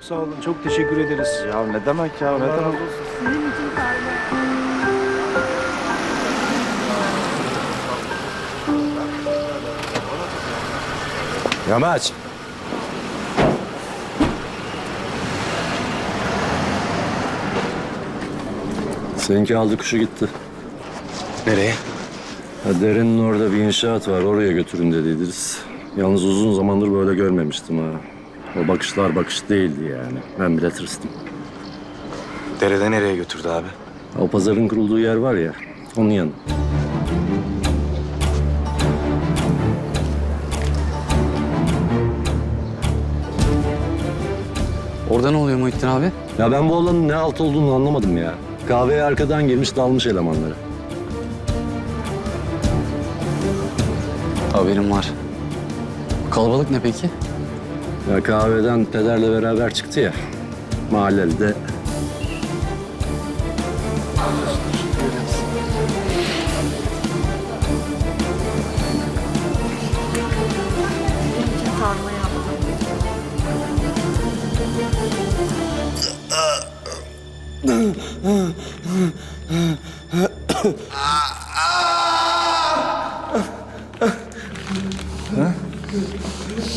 sağ olun. Çok teşekkür ederiz. Ya ne demek ya ne Allah razı demek? olsun. Yamaç. Seninki aldı kuşu gitti. Nereye? Ha, derenin orada bir inşaat var. Oraya götürün dediydiniz. Yalnız uzun zamandır böyle görmemiştim ha. O bakışlar bakış değildi yani. Ben bile tırstım. Derede nereye götürdü abi? O pazarın kurulduğu yer var ya. Onun yanı. Orada ne oluyor Muhittin abi? Ya ben bu olanın ne alt olduğunu anlamadım ya. Kahveye arkadan girmiş dalmış elemanları. Haberim var. Kalabalık ne peki? Ya kahveden pederle beraber çıktı ya. Mahalleli de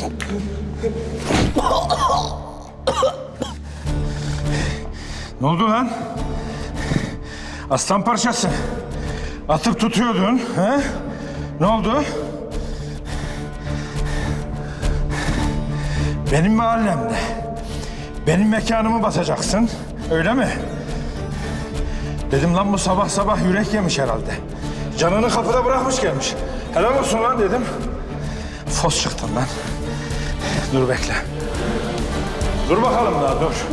yaptım. Ne oldu lan? Aslan parçası. Atıp tutuyordun. He? Ne oldu? Benim mahallemde. Benim mekanımı basacaksın. Öyle mi? Dedim lan bu sabah sabah yürek yemiş herhalde. Canını kapıda bırakmış gelmiş. Helal olsun lan dedim. Fos çıktın lan. Dur bekle. Dur bakalım daha dur.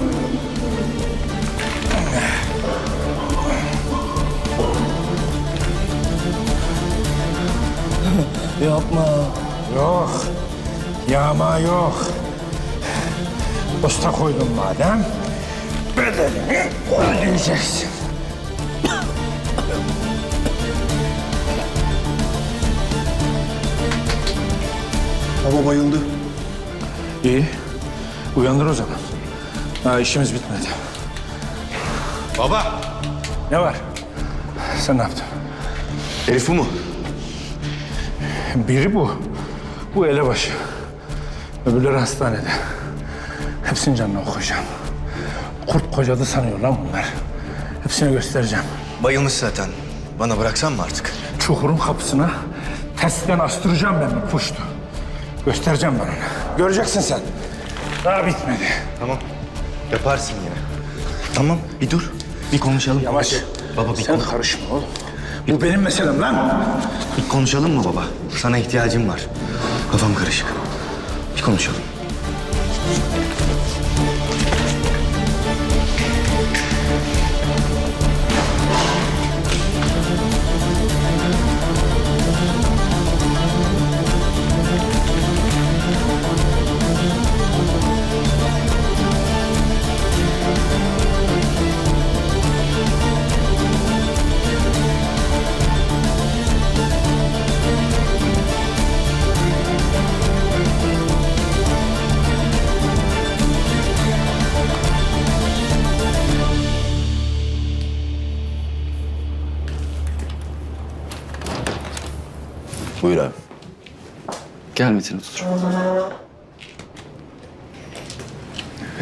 Yapma. Yok. Yağma yok. Usta koydum madem. Bedelini ödeyeceksin. Baba bayıldı. İyi. Uyandır o zaman. Ha işimiz bitmedi. Baba! Ne var? Sen ne yaptın? Herif bu mu? Biri bu. Bu elebaşı. Öbürleri hastanede. Hepsinin canına okuyacağım. Kurt kocadı sanıyor lan bunlar. Hepsine göstereceğim. Bayılmış zaten. Bana bıraksan mı artık? Çukurun kapısına testten astıracağım ben bu puştu. Göstereceğim ben ona. Göreceksin sen. Daha bitmedi. Tamam. Yaparsın yine. Tamam bir dur. Bir konuşalım. Yavaş. Baba bir, Sen kon- karışma oğlum. Bu benim meselem lan. bir konuşalım mı baba? Sana ihtiyacım var. Kafam karışık. Bir konuşalım. Buyur abi. Gel Metin otur.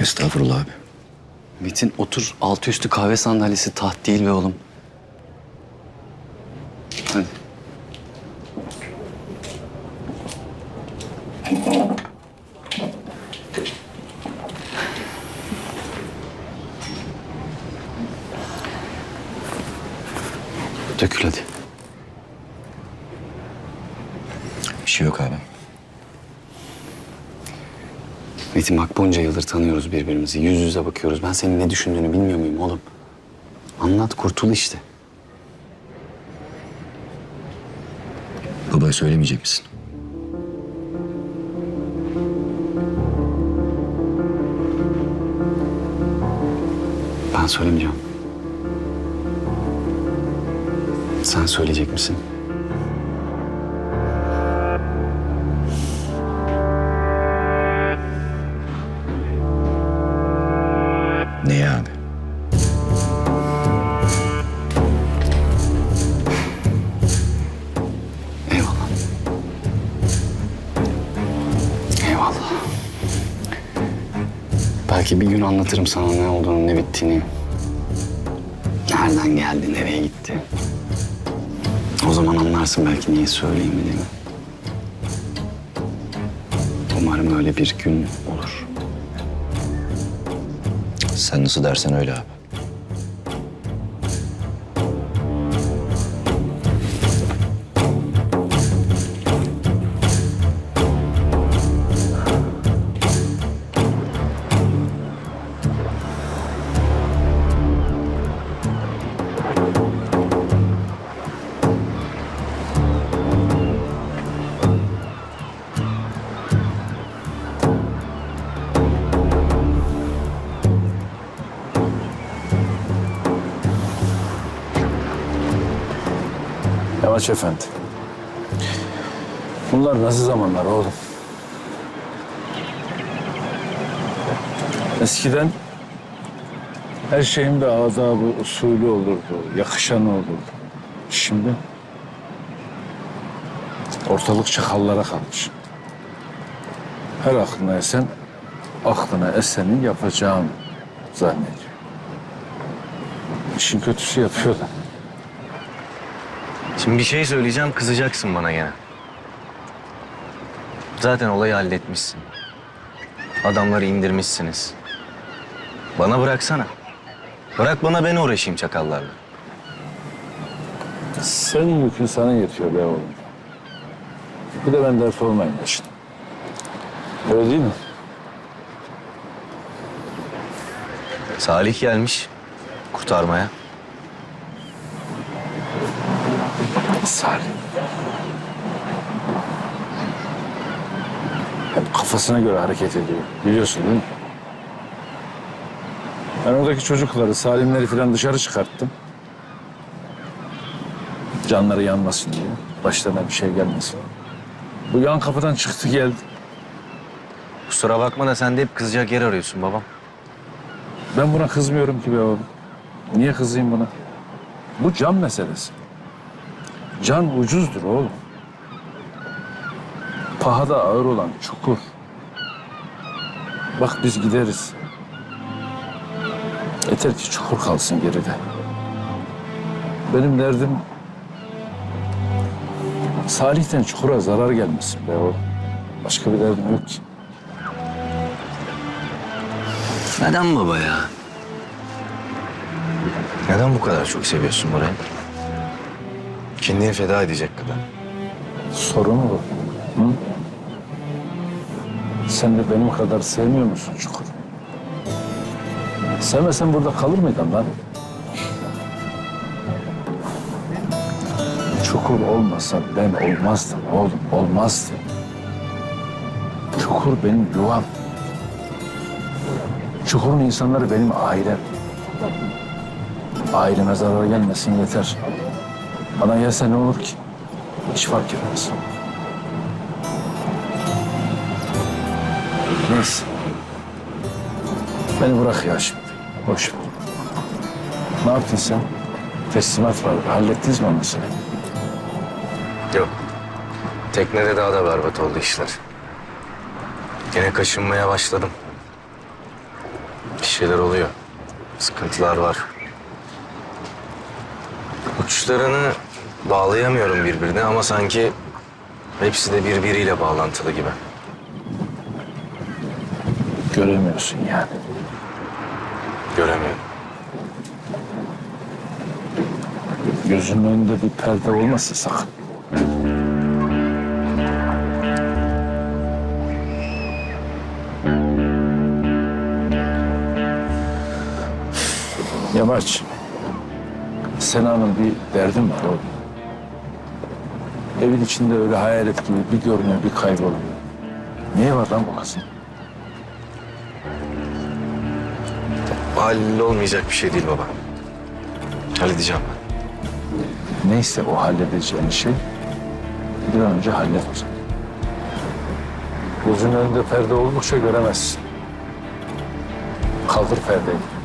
Estağfurullah abi. Metin otur. Altı üstü kahve sandalyesi taht değil be oğlum. Hadi. Dökül hadi. Bir şey yok abi. Metin bak bunca yıldır tanıyoruz birbirimizi. Yüz yüze bakıyoruz. Ben senin ne düşündüğünü bilmiyor muyum oğlum? Anlat kurtul işte. Babaya söylemeyecek misin? Ben söylemeyeceğim. Sen söyleyecek misin? Belki bir gün anlatırım sana ne olduğunu, ne bittiğini. Nereden geldi, nereye gitti. O zaman anlarsın belki niye söyleyemediğimi. Umarım öyle bir gün olur. Sen nasıl dersen öyle abi. Efendi. Bunlar nasıl zamanlar oğlum? Eskiden her şeyin bir adabı, usulü olurdu, yakışan olurdu. Şimdi ortalık çakallara kalmış. Her aklına esen, aklına esenin yapacağım zannediyor. İşin kötüsü yapıyorlar. Şimdi bir şey söyleyeceğim kızacaksın bana gene. Zaten olayı halletmişsin. Adamları indirmişsiniz. Bana bıraksana. Bırak bana ben uğraşayım çakallarla. Senin yükün sana yetiyor be oğlum. Bir de ben dert olmayın başına. Öyle değil mi? Salih gelmiş kurtarmaya. Salih. Hep kafasına göre hareket ediyor. Biliyorsun değil mi? Ben oradaki çocukları, salimleri falan dışarı çıkarttım. Canları yanmasın diye. Başlarına bir şey gelmesin. Bu yan kapıdan çıktı geldi. Kusura bakma da sen de hep kızacak yer arıyorsun babam. Ben buna kızmıyorum ki be oğlum. Niye kızayım buna? Bu can meselesi. Can ucuzdur oğlum. Pahada ağır olan çukur. Bak biz gideriz. Yeter ki çukur kalsın geride. Benim derdim Salih'ten çukura zarar gelmesin be oğlum. Başka bir derdim yok ki. Neden baba ya? Neden bu kadar çok seviyorsun burayı? Kendini feda edecek kadar. Sorun mu bu? Hı? Sen de benim kadar sevmiyor musun Çukur? Sevmesen burada kalır mıydın lan? Çukur olmasa ben olmazdım oğlum, olmazdım. Çukur benim yuvam. Çukurun insanları benim ailem. Aileme zarar gelmesin yeter. Bana gelse ne olur ki? Hiç fark etmez. Neyse. Beni bırak ya şimdi. Boş ver. Ne yaptın sen? Teslimat vardı. Hallettiniz mi o meseleyi? Yok. Teknede daha da berbat oldu işler. Gene kaşınmaya başladım. Bir şeyler oluyor. Sıkıntılar var. Uçlarını bağlayamıyorum birbirine ama sanki hepsi de birbiriyle bağlantılı gibi. Göremiyorsun yani. Göremiyorum. Gözünün önünde bir perde olmasın sakın. Yamaç, Sena'nın bir derdim var oğlum. Evin içinde öyle hayalet gibi bir görünüyor, bir kayboluyor. Niye var lan bu kızın? Hallolmayacak bir şey değil baba. Halledeceğim ben. Neyse o halledeceğin şey bir an önce hallet o zaman. Gözünün önünde perde oldukça göremezsin. Kaldır perdeyi.